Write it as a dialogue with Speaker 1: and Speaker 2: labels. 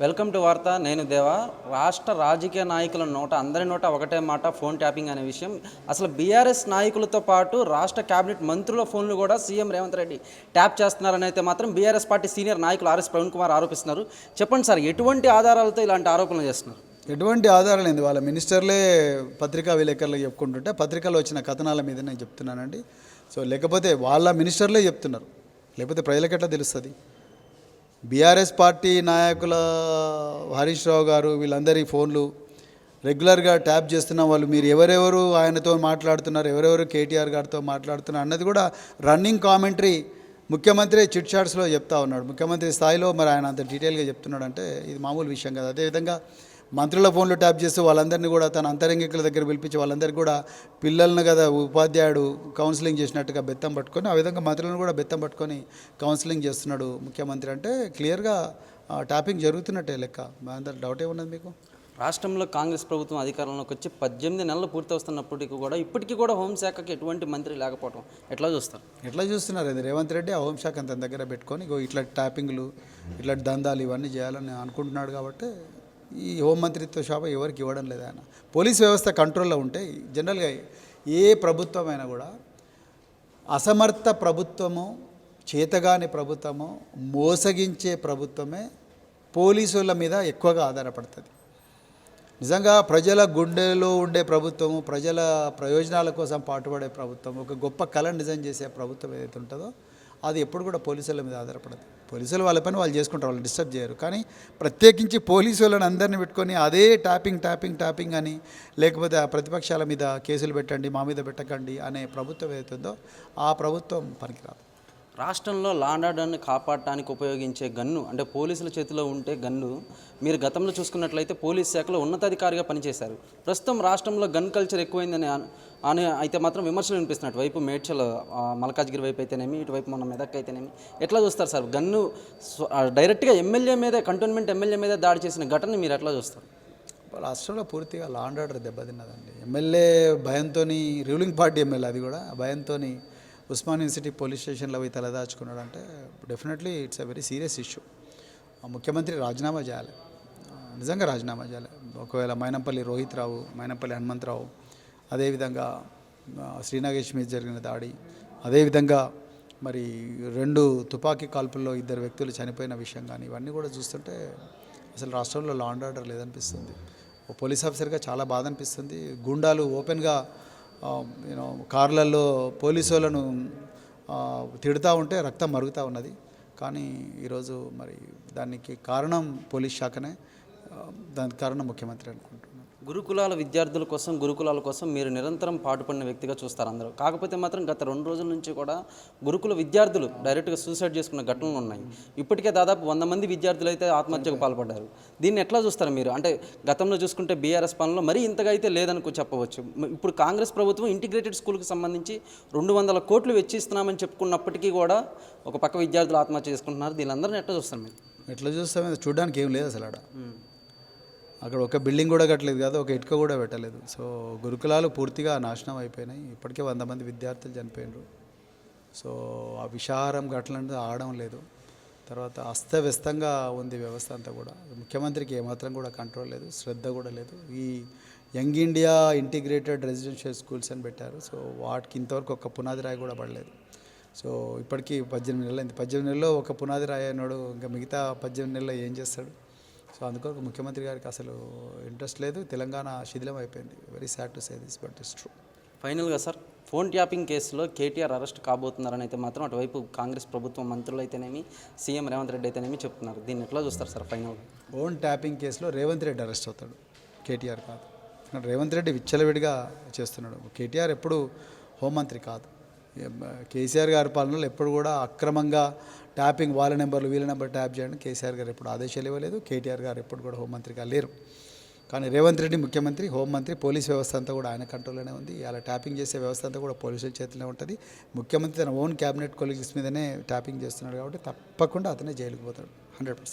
Speaker 1: Welcome to వార్త నేను దేవా. రాష్ట్ర రాజకీయ నాయకుల నోట అందరి నోట ఒకటే మాట ఫోన్ ట్యాపింగ్ అనే విషయం. అసలు బీఆర్ఎస్ నాయకులతో పాటు రాష్ట్ర కేబినెట్ మంత్రుల ఫోన్లు కూడా సీఎం రేవంత్ రెడ్డి ట్యాప్ చేస్తున్నారని అయితే మాత్రం బీఆర్ఎస్ పార్టీ సీనియర్ నాయకులు ఆర్ఎస్ ప్రవీణ్ కుమార్ ఆరోపిస్తున్నారు. చెప్పండి సార్ ఎటువంటి ఆధారాలతో ఇలాంటి ఆరోపణలు చేస్తున్నారు?
Speaker 2: ఎటువంటి ఆధారం లేదు వాళ్ళ మినిస్టర్లే పత్రికా విలేకరులు చెప్పుకుంటుంటే పత్రికలో వచ్చిన కథనాల మీద నేను చెప్తున్నానండి. సో లేకపోతే వాళ్ళ మినిస్టర్లే చెప్తున్నారు. లేకపోతే ప్రజలకు ఎట్లా తెలుస్తుంది? బీఆర్ఎస్ పార్టీ నాయకుల హరీష్ రావు గారు వీళ్ళందరి ఫోన్లు రెగ్యులర్గా ట్యాప్ చేస్తున్న వాళ్ళు మీరు ఎవరెవరు ఆయనతో మాట్లాడుతున్నారు ఎవరెవరు కేటీఆర్ గారితో మాట్లాడుతున్నారు అన్నది కూడా రన్నింగ్ కామెంటరీ ముఖ్యమంత్రి చిట్ చాట్స్లో చెప్తా ఉన్నాడు. ముఖ్యమంత్రి స్థాయిలో మరి ఆయన అంత డీటెయిల్గా చెప్తున్నాడు అంటే ఇది మామూలు విషయం కదా. అదేవిధంగా మంత్రుల ఫోన్లు ట్యాప్ చేస్తూ వాళ్ళందరినీ కూడా తన అంతరంగికుల దగ్గర పిలిపించి వాళ్ళందరికీ కూడా పిల్లలను కదా ఉపాధ్యాయుడు కౌన్సిలింగ్ చేసినట్టుగా బెత్తం పట్టుకొని ఆ విధంగా మంత్రులను కూడా బెత్తం పట్టుకొని కౌన్సిలింగ్ చేస్తున్నాడు ముఖ్యమంత్రి. అంటే క్లియర్గా ట్యాపింగ్ జరుగుతున్నట్టే లెక్క. దాంట్లో డౌట్ ఏమున్నది మీకు?
Speaker 1: రాష్ట్రంలో కాంగ్రెస్ ప్రభుత్వం అధికారంలోకి వచ్చి పద్దెనిమిది నెలలు పూర్తి వస్తున్నప్పటికీ కూడా ఇప్పటికీ కూడా హోంశాఖకి ఎటువంటి మంత్రి లేకపోవడం ఎట్లా చూస్తారు?
Speaker 2: ఎట్లా చూస్తున్నారు? అది రేవంత్ రెడ్డి ఆ హోంశాఖ తన దగ్గర పెట్టుకొని ఇట్లా ట్యాపింగ్లు ఇట్లా దందాలు ఇవన్నీ చేయాలని అనుకుంటున్నాడు కాబట్టి ఈ హోంమంత్రిత్వ శాఖ ఎవరికి ఇవ్వడం లేదు ఆయన. పోలీస్ వ్యవస్థ కంట్రోల్లో ఉంటే జనరల్గా ఏ ప్రభుత్వమైనా కూడా అసమర్థ ప్రభుత్వము చేతగాని ప్రభుత్వము మోసగించే ప్రభుత్వమే పోలీసుల మీద ఎక్కువగా ఆధారపడుతుంది. నిజంగా ప్రజల గుండెలో ఉండే ప్రభుత్వము ప్రజల ప్రయోజనాల కోసం పాటుపడే ప్రభుత్వం ఒక గొప్ప కళ నిజం చేసే ప్రభుత్వం ఏదైతే ఉంటుందో అది ఎప్పుడు కూడా పోలీసుల మీద ఆధారపడదు. పోలీసులు వాళ్ళ పని వాళ్ళు చేసుకుంటారు వాళ్ళు డిస్టర్బ్ చేయరు. కానీ ప్రత్యేకించి పోలీసు వాళ్ళని అందరిని పెట్టుకొని అదే ట్యాపింగ్ ట్యాపింగ్ ట్యాపింగ్ అని లేకపోతే ఆ ప్రతిపక్షాల మీద కేసులు పెట్టండి మా మీద పెట్టకండి అనే ప్రభుత్వం ఏదైతుందో ఆ ప్రభుత్వం పనికిరాదు.
Speaker 1: రాష్ట్రంలో లాండ్ ఆర్డర్ని కాపాడటానికి ఉపయోగించే గన్ను అంటే పోలీసుల చేతిలో ఉంటే గన్ను మీరు గతంలో చూసుకున్నట్లయితే పోలీస్ శాఖలో ఉన్నతాధికారిగా పనిచేశారు. ప్రస్తుతం రాష్ట్రంలో గన్ కల్చర్ ఎక్కువైందని అని అయితే మాత్రం విమర్శలు వినిపిస్తున్నాయి వైపు మేడ్చల్ మల్కాజ్గిరి వైపు అయితేనేమి ఇటువైపు మన మెదక్ అయితేనేమి ఎట్లా చూస్తారు సార్? గన్ను డైరెక్ట్గా ఎమ్మెల్యే మీద కంటోన్మెంట్ ఎమ్మెల్యే మీద దాడి చేసిన ఘటన మీరు ఎట్లా చూస్తారు?
Speaker 2: రాష్ట్రంలో పూర్తిగా లాండ్ ఆర్డర్ దెబ్బతిన్నదండి. ఎమ్మెల్యే భయంతో రూలింగ్ పార్టీ ఎమ్మెల్యే అది కూడా భయంతో ఉస్మాన్ యూనివర్సిటీ పోలీస్ స్టేషన్లో పోయి తలదాచుకున్నాడంటే definitely it's a very serious issue. ముఖ్యమంత్రి రాజీనామా చేయాలి. నిజంగా రాజీనామా చేయాలి. ఒకవేళ మైనంపల్లి రోహిత్ రావు మైనంపల్లి హనుమంతరావు అదేవిధంగా శ్రీనాగేష్ మీద జరిగిన దాడి అదేవిధంగా మరి రెండు తుపాకీ కాల్పుల్లో ఇద్దరు వ్యక్తులు చనిపోయిన విషయం కానీ ఇవన్నీ కూడా చూస్తుంటే అసలు రాష్ట్రంలో లా అండ్ ఆర్డర్ లేదనిపిస్తుంది. ఓ పోలీస్ ఆఫీసర్గా చాలా బాధ అనిపిస్తుంది. గుండాలు ఓపెన్గా యూనో కార్లలో పోలీసు వాళ్ళను తిడుతూ ఉంటే రక్తం మరుగుతూ ఉన్నది. కానీ ఈరోజు మరి దానికి కారణం పోలీస్ శాఖనే దానికి కారణం ముఖ్యమంత్రి అనుకుంటున్నాను.
Speaker 1: గురుకులాల విద్యార్థుల కోసం గురుకులాల కోసం మీరు నిరంతరం పాటుపడిన వ్యక్తిగా చూస్తారు అందరూ. కాకపోతే మాత్రం గత రెండు రోజుల నుంచి కూడా గురుకుల విద్యార్థులు డైరెక్ట్గా సూసైడ్ చేసుకున్న ఘటనలు ఉన్నాయి. ఇప్పటికే దాదాపు వంద మంది విద్యార్థులు అయితే ఆత్మహత్యకు పాల్పడ్డారు. దీన్ని ఎట్లా చూస్తారు మీరు? అంటే గతంలో చూసుకుంటే బీఆర్ఎస్ పాలనలో మరీ ఇంతగా అయితే లేదనుకో చెప్పవచ్చు. ఇప్పుడు కాంగ్రెస్ ప్రభుత్వం ఇంటిగ్రేటెడ్ స్కూల్కి సంబంధించి రెండు వందల కోట్లు వెచ్చిస్తున్నామని చెప్పుకున్నప్పటికీ కూడా ఒక పక్క విద్యార్థులు ఆత్మహత్య చేసుకుంటున్నారు. దీనిలందరినీ ఎట్లా చూస్తారు మీరు?
Speaker 2: ఎట్లా చూస్తామే చూడడానికి ఏం లేదు అసలు ఆడ. అక్కడ ఒక బిల్డింగ్ కూడా కట్టలేదు కాదు ఒక ఇటుక కూడా పెట్టలేదు. సో గురుకులాలు పూర్తిగా నాశనం అయిపోయినాయి. ఇప్పటికే వంద మంది విద్యార్థులు చనిపోయినారు. సో ఆ విషాహారం గట్లంటే ఆడడం లేదు. తర్వాత అస్తవ్యస్తంగా ఉంది వ్యవస్థ అంతా కూడా. ముఖ్యమంత్రికి ఏమాత్రం కూడా కంట్రోల్ లేదు శ్రద్ధ కూడా లేదు. ఈ young India integrated residential schools అని పెట్టారు. సో వాటికి ఇంతవరకు ఒక పునాది రాయి కూడా పడలేదు. సో ఇప్పటికీ పద్దెనిమిది నెలలు అయింది పద్దెనిమిది నెలల్లో ఒక పునాది రాయి అన్నాడు. ఇంకా మిగతా పద్దెనిమిది నెలల్లో ఏం చేస్తాడు? సో అందుకొరకు ముఖ్యమంత్రి గారికి అసలు ఇంట్రెస్ట్ లేదు. తెలంగాణ శిథిలం అయిపోయింది. Very sad to say this but it's true
Speaker 1: ఫైనల్గా సార్ ఫోన్ ట్యాపింగ్ కేసులో కేటీఆర్ అరెస్ట్ కాబోతున్నారని అయితే మాత్రం అటువైపు కాంగ్రెస్ ప్రభుత్వం మంత్రులు అయితేనేమి సీఎం రేవంత్ రెడ్డి అయితేనేమి చెప్తున్నారు. దీన్ని ఎట్లా చూస్తారు సార్ ఫైనల్గా
Speaker 2: ఓన్ ట్యాపింగ్ కేసులో రేవంత్ రెడ్డి అరెస్ట్ అవుతాడు. కేటీఆర్ కాదు. రేవంత్ రెడ్డి విచ్చలవిడిగా చేస్తున్నాడు. కేటీఆర్ ఎప్పుడు హోంమంత్రి కాదు. కేసీఆర్ గారి పాలనలో ఎప్పుడు కూడా అక్రమంగా ట్యాపింగ్ వాళ్ళ నెంబర్లు వీళ్ళ నెంబర్ ట్యాప్ చేయడం కేసీఆర్ గారు ఎప్పుడు ఆదేశాలు ఇవ్వలేదు. కేటీఆర్ గారు ఎప్పుడు కూడా హోంమంత్రిగా లేరు. కానీ రేవంత్ రెడ్డి ముఖ్యమంత్రి హోంమంత్రి పోలీస్ వ్యవస్థ అంతా కూడా ఆయన కంట్రోల్లోనే ఉంది. అలా ట్యాపింగ్ చేసే వ్యవస్థ అంతా కూడా పోలీసుల చేతిలో ఉంటుంది. ముఖ్యమంత్రి తన ఓన్ క్యాబినెట్ కొలీగ్స్ మీదనే ట్యాపింగ్ చేస్తున్నాడు కాబట్టి తప్పకుండా అతనే జైలుకు పోతాడు. Hundred percent.